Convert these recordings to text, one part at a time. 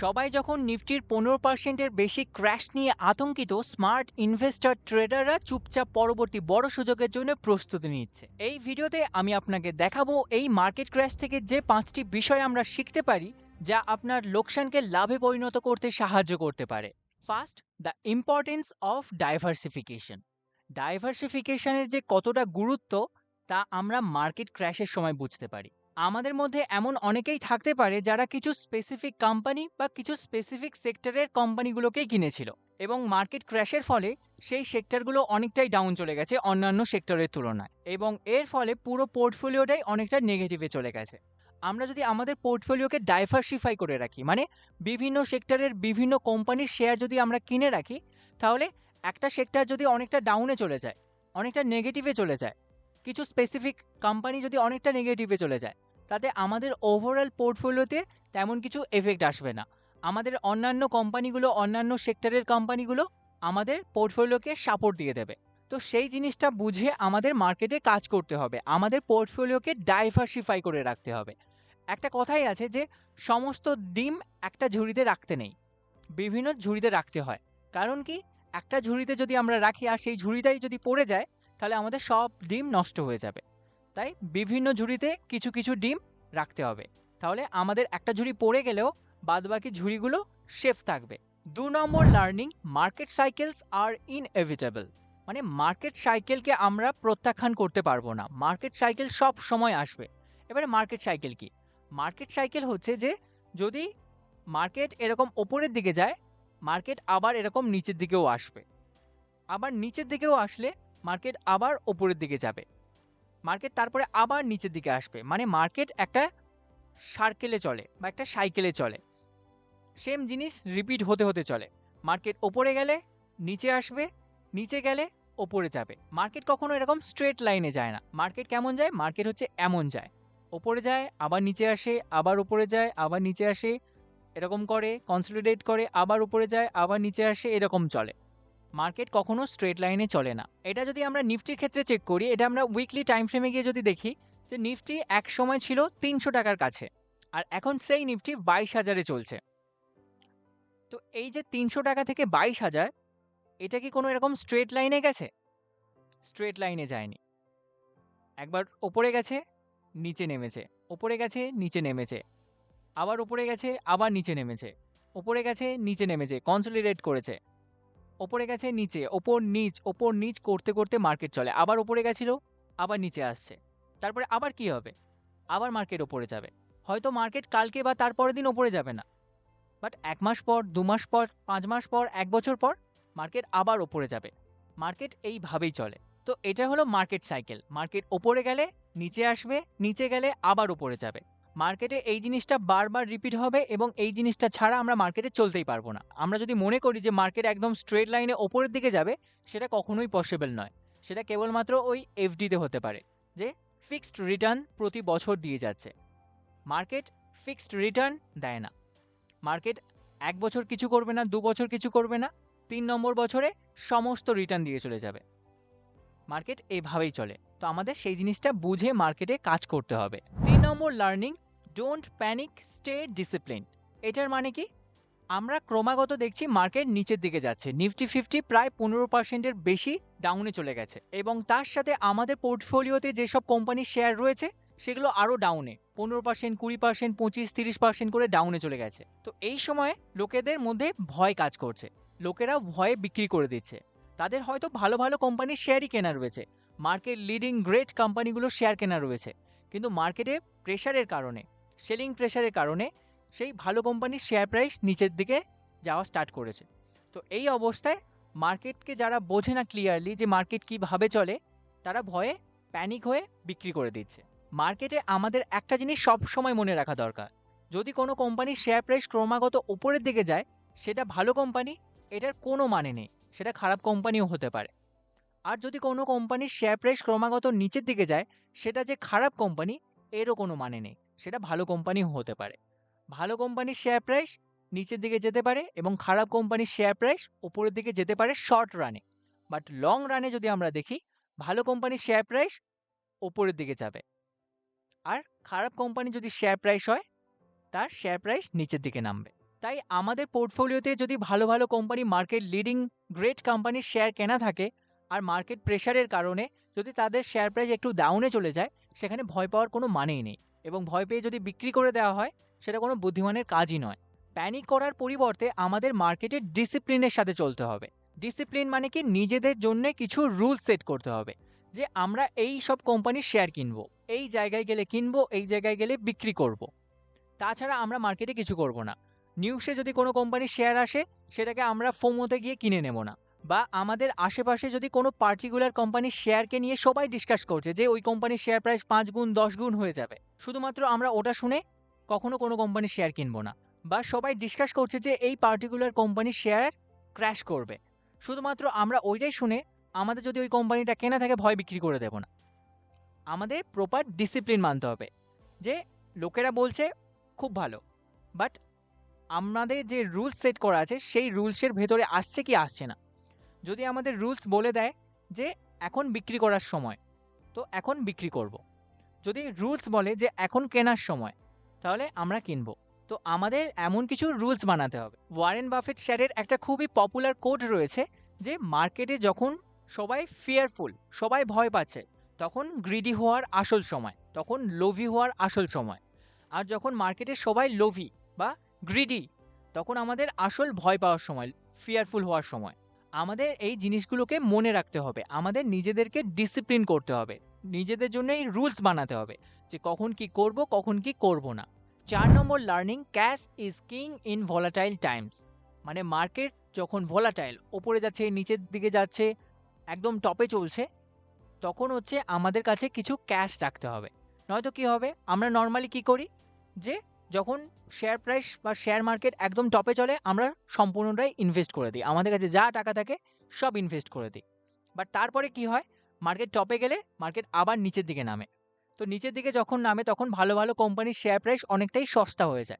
সবাই যখন নিফটির পনেরো পার্সেন্টের বেশি ক্র্যাশ নিয়ে আতঙ্কিত, স্মার্ট ইনভেস্টর ট্রেডাররা চুপচাপ পরবর্তী বড় সুযোগের জন্য প্রস্তুতি নিচ্ছে। এই ভিডিওতে আমি আপনাকে দেখাবো এই মার্কেট ক্র্যাশ থেকে যে পাঁচটি বিষয় আমরা শিখতে পারি, যা আপনার লোকসানকে লাভে পরিণত করতে সাহায্য করতে পারে। First, the importance of diversification. ডাইভার্সিফিকেশনের যে কতটা গুরুত্ব, তা আমরা মার্কেট ক্র্যাশের সময় বুঝতে পারি। আমাদের মধ্যে এমন অনেকেই থাকতে পারে যারা কিছু স্পেসিফিক কোম্পানি বা কিছু স্পেসিফিক সেক্টরের কোম্পানিগুলোকেই কিনেছিল এবং মার্কেট ক্র্যাশের ফলে সেই সেক্টরগুলো অনেকটাই ডাউন চলে গেছে অন্যান্য সেক্টরের তুলনায় এবং এর ফলে পুরো পোর্টফোলিওটাই অনেকটা নেগেটিভে চলে গেছে। আমরা যদি আমাদের পোর্টফোলিওকে ডাইভার্সিফাই করে রাখি মানে বিভিন্ন সেক্টরের বিভিন্ন কোম্পানির শেয়ার যদি আমরা কিনে রাখি, তাহলে একটা সেক্টর যদি অনেকটা ডাউনে চলে যায়, অনেকটা নেগেটিভে চলে যায়, কিছু স্পেসিফিক কোম্পানি যদি অনেকটা নেগেটিভে চলে যায় তাতে আমাদের ওভারঅল পোর্টফোলিওতে তেমন কিছু এফেক্ট আসবে না। আমাদের অন্যান্য কোম্পানিগুলো অন্যান্য সেক্টরের কোম্পানিগুলো আমাদের পোর্টফোলিওকে সাপোর্ট দিয়ে দেবে। তো সেই জিনিসটা বুঝে আমাদের মার্কেটে কাজ করতে হবে। আমাদের পোর্টফোলিওকে ডাইভার্সিফাই করে রাখতে হবে। একটা কথাই আছে যে, সমস্ত ডিম একটা ঝুড়িতে রাখতে নেই। বিভিন্ন ঝুড়িতে রাখতে হয়। কারণ কি? একটা ঝুড়িতে যদি আমরা রাখি আর সেই ঝুড়িটাই যদি পড়ে যায়, তাহলে আমাদের সব ডিম নষ্ট হয়ে যাবে। তাই বিভিন্ন ঝুড়িতে কিছু কিছু ডিম রাখতে হবে। তাহলে আমাদের একটা ঝুড়ি পড়ে গেলেও বাদবাকি ঝুড়িগুলো সেফ থাকবে। দু নম্বর লার্নিং মার্কেট সাইকেলস আর ইনএভিটেবল মানে মার্কেট সাইকেলকে আমরা প্রত্যাখ্যান করতে পারব না। মার্কেট সাইকেল সব সময় আসবে। এবারে মার্কেট সাইকেল কি? মার্কেট সাইকেল হচ্ছে যে যদি মার্কেট এরকম ওপরের দিকে যায় মার্কেট আবার এরকম নিচের দিকেও আসবে। আবার নিচের দিকেও আসলে মার্কেট আবার ওপরের দিকে যাবে। মার্কেট তারপরে আবার নিচের দিকে আসবে। মানে মার্কেট একটা সার্কেলে চলে বা একটা সাইকেলে চলে। সেম জিনিস রিপিট হতে হতে চলে। মার্কেট ওপরে গেলে নিচে আসবে, নিচে গেলে ওপরে যাবে। মার্কেট কখনো এরকম স্ট্রেট লাইনে যায় না। মার্কেট কেমন যায়? মার্কেট হচ্ছে এমন যায়। ওপরে যায়, আবার নিচে আসে, আবার ওপরে যায়, আবার নিচে আসে, এরকম করে কনসলিডেট করে, আবার উপরে যায়, আবার নিচে আসে, এরকম চলে। মার্কেট কখনো স্ট্রেট লাইনে চলে না। এটা যদি আমরা নিফটির ক্ষেত্রে চেক করি, এটা আমরা উইকলি টাইম ফ্রেমে গিয়ে যদি দেখি, যে নিফটি এক সময় ছিল তিনশো টাকার কাছে, আর এখন সেই নিফটি বাইশ হাজারে চলছে। তো এই যে তিনশো টাকা থেকে বাইশ হাজার, এটা কি কোনো এরকম স্ট্রেট লাইনে গেছে? স্ট্রেট লাইনে যায়নি। একবার ওপরে গেছে, নিচে নেমেছে। ওপরে গেছে, নিচে নেমেছে। আবার ওপরে গেছে, আবার নিচে নেমেছে। ওপরে গেছে, নিচে নেমেছে। কনসলিডেট করেছে। ওপরে গেছে নিচে, ওপর নিচ ওপর নিচ করতে করতে মার্কেট চলে। আবার ওপরে গেছিল, আবার নিচে আসছে। তারপরে আবার কি হবে? আবার মার্কেট ওপরে যাবে। হয়তো মার্কেট কালকে বা তারপরের দিন ওপরে যাবে না। বাট এক মাস পর, দু মাস পর, পাঁচ মাস পর, এক বছর পর মার্কেট আবার ওপরে যাবে। মার্কেট এইভাবেই চলে। তো এটা হলো মার্কেট সাইকেল মার্কেট ওপরে গেলে, নিচে আসবে, নিচে গেলে আবার ওপরে যাবে। মার্কেটে এই জিনিসটা বারবার রিপিট হবে এবং এই জিনিসটা ছাড়া আমরা মার্কেটে চলতেই পারব না। আমরা যদি মনে করি যে মার্কেট একদম স্ট্রেট লাইনে ওপরের দিকে যাবে, সেটা কখনোই পসিবল নয়। সেটা কেবলমাত্র ওই এফডিতে হতে পারে, যে ফিক্সড রিটার্ন প্রতি বছর দিয়ে যাচ্ছে। মার্কেট ফিক্সড রিটার্ন দেয় না। মার্কেট এক বছর কিছু করবে না, দু বছর কিছু করবে না, তিন নম্বর বছরে সমস্ত রিটার্ন দিয়ে চলে যাবে। মার্কেট এইভাবেই চলে। তো আমাদের সেই জিনিসটা বুঝে মার্কেটে কাজ করতে হবে। তিন নম্বর learning don't panic stay discipline এটার মানে কি? আমরা ক্রমাগত দেখছি মার্কেট নিচের দিকে যাচ্ছে। নিফটি ফিফটি প্রায় পনেরো পার্সেন্টের বেশি ডাউনে চলে গেছে। এবং তার সাথে আমাদের পোর্টফোলিওতে যেসব কোম্পানির শেয়ার রয়েছে, সেগুলো আরও ডাউনে পনেরো পার্সেন্ট কুড়ি পার্সেন্ট পঁচিশ, তিরিশ পার্সেন্ট করে ডাউনে চলে গেছে। তো এই সময়ে লোকেদের মধ্যে ভয় কাজ করছে। লোকেরা ভয়ে বিক্রি করে দিচ্ছে। তাদের হয়তো ভালো ভালো কোম্পানির শেয়ারই কেনা রয়েছে। মার্কেট লিডিং গ্রেট কোম্পানিগুলোর শেয়ার কেনা রয়েছে। কিন্তু মার্কেটে প্রেশারের কারণে সেলিং প্রেশারের কারণে সেই ভালো কোম্পানির শেয়ার প্রাইস নিচের দিকে যাওয়া স্টার্ট করেছে। তো এই অবস্থায় মার্কেটকে যারা বোঝে না ক্লিয়ারলি যে মার্কেট কীভাবে চলে, তারা ভয়ে প্যানিক হয়ে বিক্রি করে দিচ্ছে। মার্কেটে আমাদের একটা জিনিস সব সময় মনে রাখা দরকার, যদি কোনো কোম্পানির শেয়ার প্রাইস ক্রমাগত উপরের দিকে যায়, সেটা ভালো কোম্পানি, এটার কোনো মানে নেই, সেটা খারাপ কোম্পানিও হতে পারে। আর যদি কোনো কোম্পানির শেয়ার প্রাইস ক্রমাগত নিচের দিকে যায়, সেটা যে খারাপ কোম্পানি, এরও কোনো মানে নেই। সেটা ভালো কোম্পানিও হতে পারে। ভালো কোম্পানির শেয়ার প্রাইস নিচের দিকে যেতে পারে এবং খারাপ কোম্পানির শেয়ার প্রাইস উপরের দিকে যেতে পারে শর্ট রানে বাট লং রানে যদি আমরা দেখি, ভালো কোম্পানির শেয়ার প্রাইস ওপরের দিকে যাবে। আর খারাপ কোম্পানি যদি শেয়ার প্রাইস হয়, তার শেয়ার প্রাইস নিচের দিকে নামবে। তাই আমাদের পোর্টফোলিওতে যদি ভালো ভালো কোম্পানি মার্কেট লিডিং গ্রেট কোম্পানির শেয়ার কেনা থাকে, আর মার্কেট প্রেশারের কারণে যদি তাদের শেয়ার প্রাইস একটু ডাউনে চলে যায়, সেখানে ভয় পাওয়ার কোনো মানেই নেই। এবং ভয় পেয়ে যদি বিক্রি করে দেওয়া হয়, সেটা কোনো বুদ্ধিমানের কাজই নয়। প্যানিক করার পরিবর্তে আমাদের মার্কেটের ডিসিপ্লিনের সাথে চলতে হবে। ডিসিপ্লিন মানে কি? নিজেদের জন্য কিছু রুল সেট করতে হবে। যে আমরা এই সব কোম্পানির শেয়ার কিনবো, এই জায়গায় গেলে কিনবো, এই জায়গায় গেলে বিক্রি করব। তাছাড়া আমরা মার্কেটে কিছু করব না। নিউজে যদি কোনো কোম্পানির শেয়ার আসে, সেটাকে আমরা ফোমোতে গিয়ে কিনে নেব না। বা আমাদের আশেপাশে যদি কোনো পার্টিকুলার কোম্পানির শেয়ারকে নিয়ে সবাই ডিসকাস করছে যে ওই কোম্পানির শেয়ার প্রাইস পাঁচ গুণ, দশ গুণ হয়ে যাবে, শুধুমাত্র আমরা ওটা শুনে কখনো কোনো কোম্পানির শেয়ার কিনবো না বা সবাই ডিসকাস করছে যে এই পার্টিকুলার কোম্পানির শেয়ার ক্র্যাশ করবে, শুধুমাত্র আমরা ওইটাই শুনে আমাদের যদি ওই কোম্পানিটা কেনা থাকে ভয় বিক্রি করে দেব না। আমাদের প্রপার ডিসিপ্লিন মানতে হবে যে লোকেরা বলছে খুব ভালো বাট আমাদের যে রুলস সেট করা আছে সেই রুলসের ভেতরে আসছে কি আসছে না। যদি আমাদের রুলস বলে দেয় যে এখন বিক্রি করার সময়, তো এখন বিক্রি করব। যদি রুলস বলে যে এখন কেনার সময়, তাহলে আমরা কিনবো। তো আমাদের এমন কিছু রুলস বানাতে হবে। ওয়ারেন বাফেট শেয়ারের একটা খুবই পপুলার কোড রয়েছে যে, মার্কেটে যখন সবাই ফিয়ারফুল সবাই ভয় পাচ্ছে, তখন গ্রিডি হওয়ার আসল সময়, তখন লোভি হওয়ার আসল সময়। আর যখন মার্কেটে সবাই লোভি বা গ্রিডি তখন আমাদের আসল ভয় পাওয়ার সময় ফিয়ারফুল হওয়ার সময়। আমাদের এই জিনিসগুলোকে মনে রাখতে হবে। আমাদের নিজেদেরকে ডিসিপ্লিন করতে হবে। নিজেদের জন্য এই রুলস বানাতে হবে যে কখন কি করব, কখন কি করব না। চার নম্বর learning cash is king in volatile times মানে মার্কেট যখন ভলাটাইল ওপরে যাচ্ছে, নিচের দিকে যাচ্ছে, একদম টপে চলছে, তখন হচ্ছে আমাদের কাছে কিছু ক্যাশ রাখতে হবে। নয়তো কি হবে? আমরা নর্মালি কি করি? যে যখন শেয়ার প্রাইস বা শেয়ার মার্কেট একদম টপে চলে, আমরা সম্পূর্ণটাই ইনভেস্ট করে দিই। আমাদের কাছে যা টাকা থাকে, সব ইনভেস্ট করে দিই। বাট তারপরে কি হয়? মার্কেট টপে গেলে মার্কেট আবার নিচের দিকে নামে। তো নিচের দিকে যখন নামে, তখন ভালো ভালো কোম্পানির শেয়ার প্রাইস অনেকটাই সস্তা হয়ে যায়।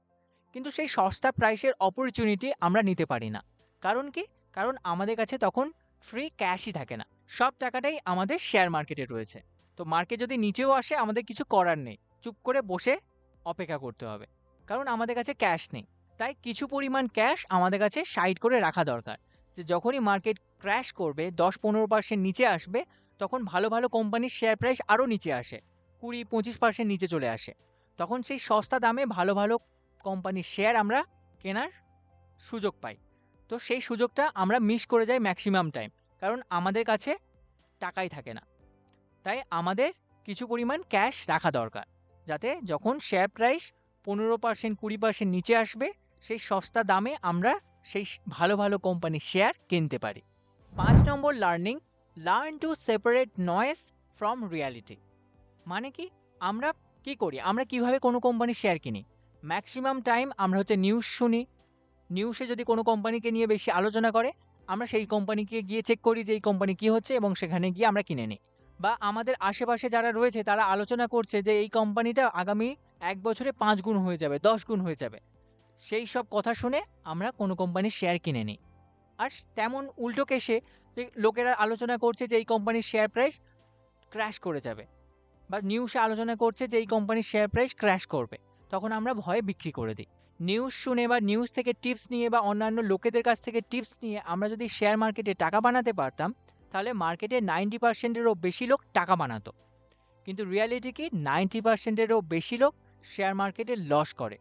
কিন্তু সেই সস্তা প্রাইসের অপরচুনিটি আমরা নিতে পারি না। কারণ কি? কারণ আমাদের কাছে তখন ফ্রি ক্যাশই থাকে না। সব টাকাটাই আমাদের শেয়ার মার্কেটে রয়েছে। তো মার্কেট যদি নিচেও আসে, আমাদের কিছু করার নেই। চুপ করে বসে অপেক্ষা করতে হবে। কারণ আমাদের কাছে ক্যাশ নেই। তাই কিছু পরিমাণ ক্যাশ আমাদের কাছে সাইড করে রাখা দরকার। যে যখনই মার্কেট ক্র্যাশ করবে, দশ পনেরো পার্সেন্ট নিচে আসবে, তখন ভালো ভালো কোম্পানির শেয়ার প্রাইস আরও নিচে আসে, কুড়ি পঁচিশ পার্সেন্ট নিচে চলে আসে। তখন সেই সস্তা দামে ভালো ভালো কোম্পানির শেয়ার আমরা কেনার সুযোগ পাই। তো সেই সুযোগটা আমরা মিস করে যাই ম্যাক্সিমাম টাইম কারণ আমাদের কাছে টাকাই থাকে না। তাই আমাদের কিছু পরিমাণ ক্যাশ রাখা দরকার, যাতে যখন শেয়ার প্রাইস পনেরো পার্সেন্ট কুড়ি পার্সেন্ট নিচে আসবে, সেই সস্তা দামে আমরা সেই ভালো ভালো কোম্পানির শেয়ার কিনতে পারি। পাঁচ নম্বর learning learn to separate noise from reality মানে কি? আমরা কি করি? আমরা কীভাবে কোনো কোম্পানির শেয়ার কিনি? ম্যাক্সিমাম টাইম আমরা হচ্ছে নিউজ শুনি। নিউজে যদি কোনো কোম্পানিকে নিয়ে বেশি আলোচনা করে, আমরা সেই কোম্পানিকে গিয়ে চেক করি যে এই কোম্পানি কী হচ্ছে এবং সেখানে গিয়ে আমরা কিনে নিই। বা আমাদের আশেপাশে যারা রয়েছে, তারা আলোচনা করছে যে এই কোম্পানিটা আগামী এক বছরে পাঁচ গুণ হয়ে যাবে, দশ গুণ হয়ে যাবে। সেই সব কথা শুনে আমরা কোনো কোম্পানির শেয়ার কিনে নিই। আর তেমন উল্টো কেসে লোকেরা আলোচনা করছে যে এই কোম্পানির শেয়ার প্রাইস ক্র্যাশ করে যাবে বা নিউজে আলোচনা করছে যে এই কোম্পানির শেয়ার প্রাইস ক্র্যাশ করবে। তখন আমরা ভয়ে বিক্রি করে দিই। নিউজ শুনে বা নিউজ থেকে টিপস নিয়ে বা অন্যান্য লোকেদের কাছ থেকে টিপস নিয়ে আমরা যদি শেয়ার মার্কেটে টাকা বানাতে পারতাম, তাহলে মার্কেটে নাইনটি পার্সেন্টেরও বেশি লোক টাকা বানাতো। কিন্তু রিয়ালিটি কি? নাইনটি পার্সেন্টেরও বেশি লোক শেয়ার মার্কেটে লস করে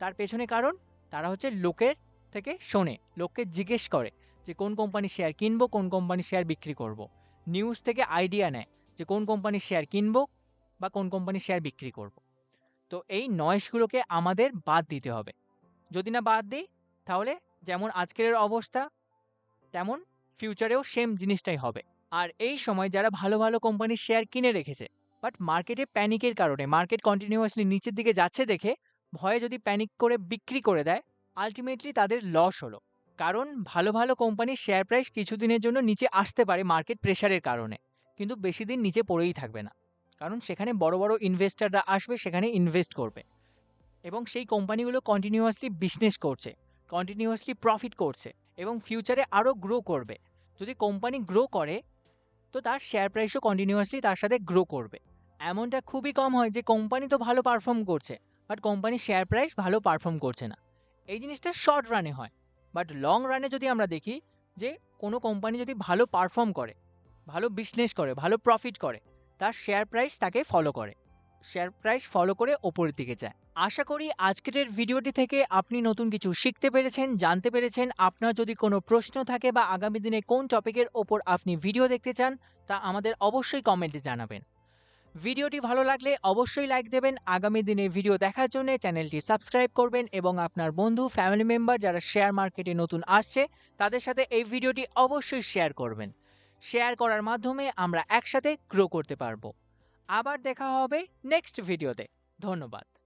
তার পেছনে কারণ, তারা হচ্ছে লোকের থেকে শোনে, লোককে জিজ্ঞেস করে যে কোন কোম্পানির শেয়ার কিনবো, কোন কোম্পানির শেয়ার বিক্রি করব। নিউজ থেকে আইডিয়া নেয় যে কোন কোম্পানির শেয়ার কিনবো বা কোন কোম্পানির শেয়ার বিক্রি করব। তো এই নয়েসগুলোকে আমাদের বাদ দিতে হবে যদি না বাদ দিই, তাহলে যেমন আজকের অবস্থা, তেমন ফিউচারেও সেম জিনিসটাই হবে আর এই সময় যারা ভালো ভালো কোম্পানির শেয়ার কিনে রেখেছে বাট মার্কেটে প্যানিকের কারণে মার্কেট কন্টিনিউয়াসলি নিচের দিকে যাচ্ছে দেখে ভয়ে যদি প্যানিক করে বিক্রি করে দেয় আলটিমেটলি তাদের লস হলো। কারণ ভালো ভালো কোম্পানির শেয়ার প্রাইস কিছুদিনের জন্য নিচে আসতে পারে মার্কেট প্রেশারের কারণে। কিন্তু বেশি দিন নিচে পড়েই থাকবে না। কারণ সেখানে বড় বড় ইনভেস্টাররা আসবে, সেখানে ইনভেস্ট করবে। এবং সেই কোম্পানিগুলো কন্টিনিউয়াসলি বিজনেস করছে কন্টিনিউয়াসলি প্রফিট করছে এবং ফিউচারে আরও গ্রো করবে। যদি কোম্পানি গ্রো করে, তো তার শেয়ার প্রাইসও কন্টিনিউয়াসলি তার সাথে গ্রো করবে। এমনটা খুবই কম হয় যে কোম্পানি তো ভালো পারফর্ম করছে বাট কোম্পানির শেয়ার প্রাইস ভালো পারফর্ম করছে না। এই জিনিসটা শর্ট রানে হয় বাট লং রানে যদি আমরা দেখি যে কোনো কোম্পানি যদি ভালো পারফর্ম করে, ভালো বিজনেস করে, ভালো প্রফিট করে, তার শেয়ার প্রাইস তাকে ফলো করে। শেয়ার প্রাইস ফলো করে ওপরের দিকে যায়। আশা করি আজকের ভিডিওটি থেকে আপনি নতুন কিছু শিখতে পেরেছেন, জানতে পেরেছেন। আপনার যদি কোনো প্রশ্ন থাকে বা আগামী দিনে কোন টপিকের ওপর আপনি ভিডিও দেখতে চান, তা আমাদের অবশ্যই কমেন্টে জানাবেন। ভিডিওটি ভালো লাগলে অবশ্যই লাইক দেবেন। আগামী দিনে ভিডিও দেখার জন্য চ্যানেলটি সাবস্ক্রাইব করবেন এবং আপনার বন্ধু, ফ্যামিলি মেম্বার যারা শেয়ার মার্কেটে নতুন আসছে, তাদের সাথে এই ভিডিওটি অবশ্যই শেয়ার করবেন। শেয়ার করার মাধ্যমে আমরা একসাথে গ্রো করতে পারব। আবার দেখা হবে নেক্সট ভিডিওতে। ধন্যবাদ।